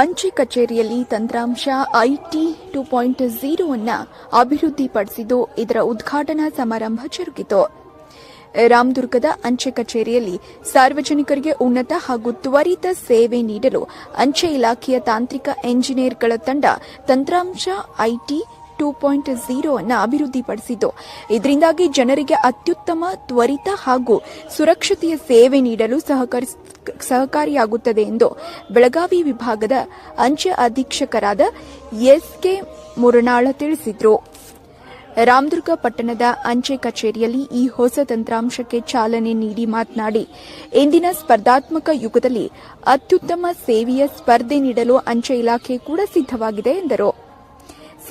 ಅಂಚೆ ಕಚೇರಿಯಲ್ಲಿ ತಂತ್ರಾಂಶ ಐಟಿ ಟು ಪಾಯಿಂಟ್ ಝೀರೋ ಅನ್ನ ಅಭಿವೃದ್ಧಿಪಡಿಸಿದ್ದು, ಇದರ ಉದ್ಘಾಟನಾ ಸಮಾರಂಭ ಜರುಗಿತು. ರಾಮದುರ್ಗದ ಅಂಚೆ ಕಚೇರಿಯಲ್ಲಿ ಸಾರ್ವಜನಿಕರಿಗೆ ಉನ್ನತ ಹಾಗೂ ತ್ವರಿತ ಸೇವೆ ನೀಡಲು ಅಂಚೆ ಇಲಾಖೆಯ ತಾಂತ್ರಿಕ ಎಂಜಿನಿಯರ್ಗಳ ತಂಡ ತಂತ್ರಾಂಶ ಐಟಿ ಟೂ ಪಾಯಿಂಟ್ ಝೀರೋ ಅನ್ನು ಅಭಿವೃದ್ಧಿಪಡಿಸಿದ್ದು ಇದರಿಂದಾಗಿ ಜನರಿಗೆ ಅತ್ಯುತ್ತಮ, ತ್ವರಿತ ಹಾಗೂ ಸುರಕ್ಷತೆಯ ಸೇವೆ ನೀಡಲು ಸಹಕಾರಿಯಾಗುತ್ತದೆ ಎಂದು ಬೆಳಗಾವಿ ವಿಭಾಗದ ಅಂಚೆ ಅಧೀಕ್ಷಕರಾದ ಎಸ್ಕೆ ಮುರನಾಳ ತಿಳಿಸಿದರು. ರಾಮದುರ್ಗ ಪಟ್ಟಣದ ಅಂಚೆ ಕಚೇರಿಯಲ್ಲಿ ಈ ಹೊಸ ತಂತ್ರಾಂಶಕ್ಕೆ ಚಾಲನೆ ನೀಡಿ ಮಾತನಾಡಿ, ಇಂದಿನ ಸ್ಪರ್ಧಾತ್ಮಕ ಯುಗದಲ್ಲಿ ಅತ್ಯುತ್ತಮ ಸೇವೆಯ ಸ್ಪರ್ಧೆ ನೀಡಲು ಅಂಚೆ ಇಲಾಖೆ ಕೂಡ ಸಿದ್ದವಾಗಿದೆ ಎಂದರು.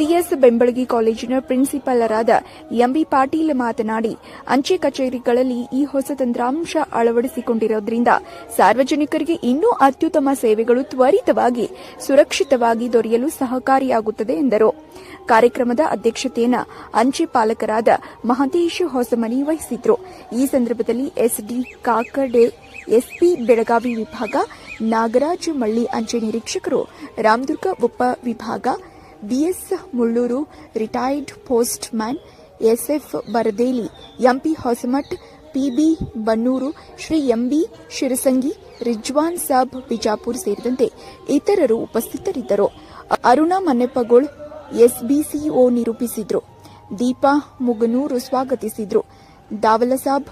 ಸಿಎಸ್ ಬೆಂಬಳಗಿ ಕಾಲೇಜಿನ ಪ್ರಿನ್ಸಿಪಾಲರಾದ ಎಂಬಿ ಪಾಟೀಲ್ ಮಾತನಾಡಿ, ಅಂಚೆ ಕಚೇರಿಗಳಲ್ಲಿ ಈ ಹೊಸ ತಂತ್ರಾಂಶ ಅಳವಡಿಸಿಕೊಂಡಿರೋದ್ರಿಂದ ಸಾರ್ವಜನಿಕರಿಗೆ ಇನ್ನೂ ಅತ್ಯುತ್ತಮ ಸೇವೆಗಳು ತ್ವರಿತವಾಗಿ, ಸುರಕ್ಷಿತವಾಗಿ ದೊರೆಯಲು ಸಹಕಾರಿಯಾಗುತ್ತದೆ ಎಂದರು. ಕಾರ್ಯಕ್ರಮದ ಅಧ್ಯಕ್ಷತೆಯನ್ನು ಅಂಚೆ ಪಾಲಕರಾದ ಮಹಂತೇಶ್ ಹೊಸಮನಿ ವಹಿಸಿದ್ರು. ಈ ಸಂದರ್ಭದಲ್ಲಿ ಎಸ್ಡಿ ಕಾಕಡೆ, ಎಸ್ಪಿ ಬೆಳಗಾವಿ ವಿಭಾಗ, ನಾಗರಾಜ್ ಮಳ್ಳಿ ಅಂಚೆ ನಿರೀಕ್ಷಕರು, ರಾಮದುರ್ಗ ಉಪ ವಿಭಾಗ BS Mullur retired postman SF Baradeli MP Hosamath PB Bannur Shri MB Shirasangi Rizwan Sab Bijapur ಸೇರಿದಂತೆ ಇತರರು ಉಪಸ್ಥಿತರಿದ್ದರು. ಅರುಣಾ ಮನ್ನೆಪ್ಪಗೋಳ್ ಎಸ್ಬಿಸಿಒ ನಿರೂಪಿಸಿದ್ರು. ದೀಪಾ ಮುಗನೂರು ಸ್ವಾಗತಿಸಿದ್ರು. ದಾವಲಸಾಬ್,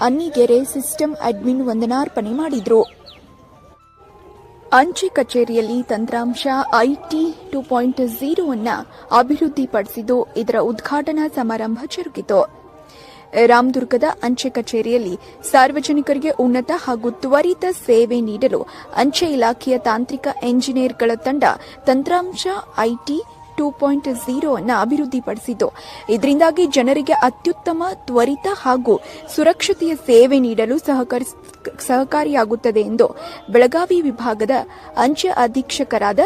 ಅನ್ನಿಗೆರೆ ಸಿಸ್ಟಮ್ ಅಡ್ಮಿನ್ ವಂದನಾರ್ಪಣೆ ಮಾಡಿದ್ರು. ಅಂಚೆ ಕಚೇರಿಯಲ್ಲಿ ತಂತ್ರಾಂಶ ಐಟಿ ಟು ಪಾಯಿಂಟ್ ಝೀರೋ ಅನ್ನ ಅಭಿವೃದ್ಧಿಪಡಿಸಿದ್ದು, ಇದರ ಉದ್ಘಾಟನಾ ಸಮಾರಂಭ ಜರುಗಿತು. ರಾಮದುರ್ಗದ ಅಂಚೆ ಕಚೇರಿಯಲ್ಲಿ ಸಾರ್ವಜನಿಕರಿಗೆ ಉನ್ನತ ಹಾಗೂ ತ್ವರಿತ ಸೇವೆ ನೀಡಲು ಅಂಚೆ ಇಲಾಖೆಯ ತಾಂತ್ರಿಕ ಎಂಜಿನಿಯರ್ಗಳ ತಂಡ ತಂತ್ರಾಂಶ ಐಟಿ ಟೂ ಪಾಯಿಂಟ್ ಝೀರೋ ಅನ್ನು ಅಭಿವೃದ್ಧಿಪಡಿಸಿದ್ದು ಇದರಿಂದಾಗಿ ಜನರಿಗೆ ಅತ್ಯುತ್ತಮ, ತ್ವರಿತ ಹಾಗೂ ಸುರಕ್ಷತೆಯ ಸೇವೆ ನೀಡಲು ಸಹಕರಿಸ ಸಹಕಾರಿಯಾಗುತ್ತದೆ ಎಂದು ಬೆಳಗಾವಿ ವಿಭಾಗದ ಅಂಚೆ ಅಧೀಕ್ಷಕರಾದ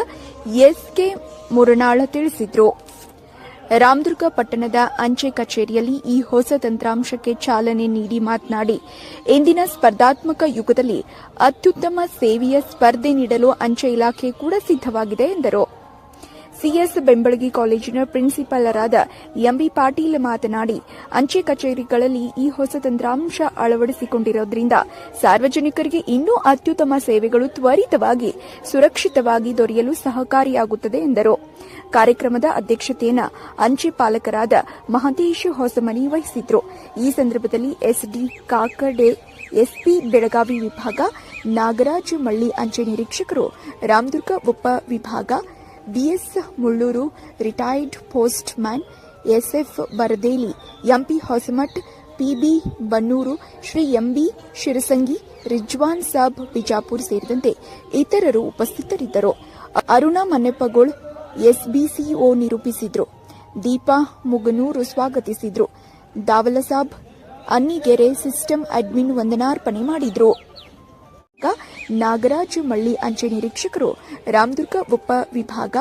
ಎಸ್ ಕೆ ಮುರನಾಳ ತಿಳಿಸಿದರು. ರಾಮದುರ್ಗ ಪಟ್ಟಣದ ಅಂಚೆ ಕಚೇರಿಯಲ್ಲಿ ಈ ಹೊಸ ತಂತ್ರಾಂಶಕ್ಕೆ ಚಾಲನೆ ನೀಡಿ ಮಾತನಾಡಿ, ಇಂದಿನ ಸ್ಪರ್ಧಾತ್ಮಕ ಯುಗದಲ್ಲಿ ಅತ್ಯುತ್ತಮ ಸೇವೆಯ ಸ್ಪರ್ಧೆ ನೀಡಲು ಅಂಚೆ ಇಲಾಖೆ ಕೂಡ ಸಿದ್ದವಾಗಿದೆ ಎಂದರು. ಸಿಎಸ್ ಬೆಂಬಳಗಿ ಕಾಲೇಜಿನ ಪ್ರಿನ್ಸಿಪಾಲರಾದ ಎಂಬಿ ಪಾಟೀಲ್ ಮಾತನಾಡಿ, ಅಂಚೆ ಕಚೇರಿಗಳಲ್ಲಿ ಈ ಹೊಸ ತಂತ್ರಾಂಶ ಅಳವಡಿಸಿಕೊಂಡಿರುವುದರಿಂದ ಸಾರ್ವಜನಿಕರಿಗೆ ಇನ್ನೂ ಅತ್ಯುತ್ತಮ ಸೇವೆಗಳು ತ್ವರಿತವಾಗಿ, ಸುರಕ್ಷಿತವಾಗಿ ದೊರೆಯಲು ಸಹಕಾರಿಯಾಗುತ್ತದೆ ಎಂದರು. ಕಾರ್ಯಕ್ರಮದ ಅಧ್ಯಕ್ಷತೆಯನ್ನು ಅಂಚೆ ಪಾಲಕರಾದ ಮಹಂತೇಶ್ ಹೊಸಮನಿ ವಹಿಸಿದ್ರು. ಈ ಸಂದರ್ಭದಲ್ಲಿ ಎಸ್ಡಿ ಕಾಕಡೆ, ಎಸ್ಪಿ ಬೆಳಗಾವಿ ವಿಭಾಗ, ನಾಗರಾಜ್ ಮಳ್ಳಿ ಅಂಚೆ ನಿರೀಕ್ಷಕರು, ರಾಮದುರ್ಗ ಉಪ ವಿಭಾಗ BS Mullur retired postman SF Baradeli MP Hosamath PB Bannur Shri MB Shirasangi Rizwan Sab Bijapur ಸೇರಿದಂತೆ ಇತರರು ಉಪಸ್ಥಿತರಿದ್ದರು. ಅರುಣಾ ಮನ್ನೆಪ್ಪಗೋಳ್ ಎಸ್ಬಿಸಿಒ ನಿರೂಪಿಸಿದ್ರು. ದೀಪಾ ಮುಗನೂರು ಸ್ವಾಗತಿಸಿದ್ರು. ದಾವಲಸಾಬ್, ಅನ್ನಿಗೆರೆ ಸಿಸ್ಟಮ್ ಅಡ್ಮಿನ್ ವಂದನಾರ್ಪಣೆ ಮಾಡಿದ್ರು. ನಾಗರಾಜ್ ಮಳ್ಳಿ ಅಂಚೆ ನಿರೀಕ್ಷಕರು, ರಾಮದುರ್ಗ ಉಪ ವಿಭಾಗ,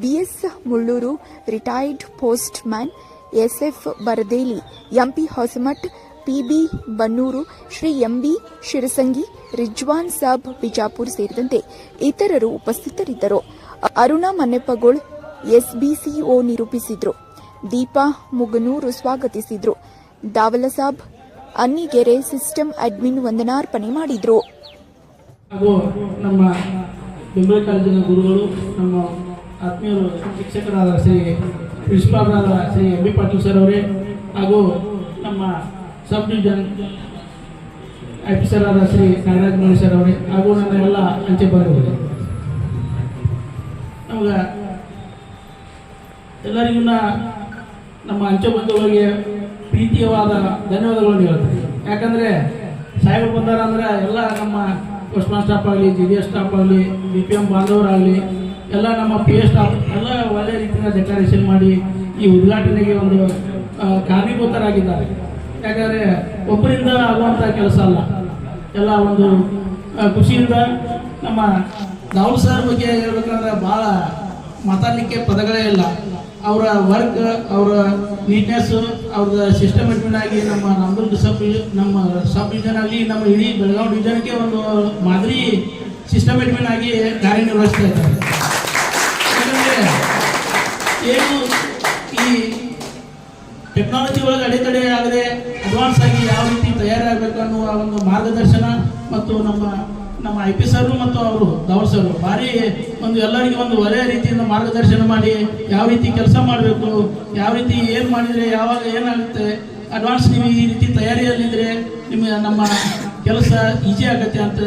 BS Mullur, retired postman SF Baradeli, MP Hosamath, PB Bannur, Shri MB Shirasangi, Rizwan Sab Bijapur ಸೇರಿದಂತೆ ಇತರರು ಉಪಸ್ಥಿತರಿದ್ದರು. ಅರುಣಾ ಮನ್ನೆಪ್ಪಗೋಳ್, ಎಸ್ಬಿಸಿಒ ನಿರೂಪಿಸಿದ್ರು. ದೀಪಾ ಮುಗನೂರು ಸ್ವಾಗತಿಸಿದ್ರು. ದಾವಲಸಾಬ್, ಅನ್ನಿಗೆರೆ ಸಿಸ್ಟಮ್ ಅಡ್ಮಿನ್ ವಂದನಾರ್ಪಣೆ ಮಾಡಿದ್ರು. ಹಾಗೂ ನಮ್ಮ ಬೆಂಬಲ ಕಾಲೇಜಿನ ಗುರುಗಳು, ನಮ್ಮ ಆತ್ಮೀಯರು, ಶಿಕ್ಷಕರಾದ Shri ಪ್ರಿನ್ಸಿಪಾಲರಾದ Shri M B Patil sir ಅವರೇ ಹಾಗೂ ನಮ್ಮ ಸಬ್ ಡಿವಿಷನ್ ಆಫೀಸರ್ ಆದ ಶ್ರೀ ನಾಗರಾಜ್ ಮೌಳಿ ಸರ್ ಅವರೇ ಹಾಗೂ ನನ್ನ ಎಲ್ಲ ಅಂಚೆ ಬರಬಹುದು ನಮ್ಗೆ ಎಲ್ಲರಿಗೂ ನಮ್ಮ ಅಂಚೆ ಬಂಧುಗಳಿಗೆ ಪ್ರೀತಿಯವಾದ ಧನ್ಯವಾದಗಳನ್ನು ಹೇಳ್ತೀನಿ. ಯಾಕಂದರೆ ಸಾಹೇಬರು ಬಂದಾರ ಅಂದ್ರೆ ಎಲ್ಲ ನಮ್ಮ ಪೋಸ್ಟ್ ಮಾಸ್ಟರ್ ಸ್ಟಾಫ್ ಆಗಲಿ ಜಿ ಡಿ ಎಸ್ ಸ್ಟಾಫ್ ಆಗಲಿ ಬಿ ಪಿ ಎಂ ಬಾಂಧವರಾಗಲಿ ಎಲ್ಲ ನಮ್ಮ ಪಿ ಎಸ್ ಸ್ಟಾಫ್ ಎಲ್ಲ ಒಳ್ಳೆ ರೀತಿಯಿಂದ ಡೆಕೋರೇಷನ್ ಮಾಡಿ ಈ ಉದ್ಘಾಟನೆಗೆ ಒಂದು ಕಾರಣೀಭೂತರಾಗಿದ್ದಾರೆ. ಯಾಕಂದರೆ ಒಬ್ಬರಿಂದ ಆಗುವಂಥ ಕೆಲಸ ಅಲ್ಲ. ಎಲ್ಲ ಒಂದು ಖುಷಿಯಿಂದ ನಮ್ಮ ರಾಹುಲ್ ಸರ್ ಬಗ್ಗೆ ಹೇಳ್ಬೇಕಂದ್ರೆ ಭಾಳ ಮಾತಾಡಲಿಕ್ಕೆ ಪದಗಳೇ ಇಲ್ಲ. ಅವರ ವರ್ಕ್, ಅವರ ನೀಟ್ನೆಸ್ ಅವ್ರದ್ದು ಸಿಸ್ಟಮೆಟಿಕ್ ಆಗಿ ನಮ್ಮ ರಾಮದುರ್ಗ ಸಬ್ ನಮ್ಮ ಸಬ್ ಡಿವಿಷನ್ ಆಗಲಿ ನಮ್ಮ ಇಡೀ ಬೆಳಗಾವಿ ಡಿವಿಷನ್ಗೆ ಒಂದು ಮಾದರಿ ಸಿಸ್ಟಮೆಟಿಕ್ ಆಗಿ ಕಾರ್ಯನಿರ್ವಹಿಸ್ತಾ ಇದ್ದಾರೆ. ಏನು ಈ ಟೆಕ್ನಾಲಜಿ ಒಳಗೆ ಅಡೆತಡೆ ಆಗದೆ ಅಡ್ವಾನ್ಸ್ ಆಗಿ ಯಾವ ರೀತಿ ತಯಾರಾಗಬೇಕು ಅನ್ನುವ ಒಂದು ಮಾರ್ಗದರ್ಶನ ಮತ್ತು ನಮ್ಮ ನಮ್ಮ ಐ ಪಿ ಸರ್ ಮತ್ತು ಅವರು ಧವಲ್ ಸರ್ ಭಾರಿ ಒಂದು ಎಲ್ಲರಿಗೆ ಒಂದು ಒಳ್ಳೆಯ ರೀತಿಯಿಂದ ಮಾರ್ಗದರ್ಶನ ಮಾಡಿ ಯಾವ ರೀತಿ ಕೆಲಸ ಮಾಡಬೇಕು, ಯಾವ ರೀತಿ ಏನು ಮಾಡಿದರೆ ಯಾವಾಗ ಏನಾಗುತ್ತೆ ಅಡ್ವಾನ್ಸ್ ನೀವು ಈ ರೀತಿ ತಯಾರಿಯಲ್ಲಿದ್ದರೆ ನಿಮಗೆ ನಮ್ಮ ಕೆಲಸ ಈಸಿ ಆಗತ್ತೆ ಅಂತ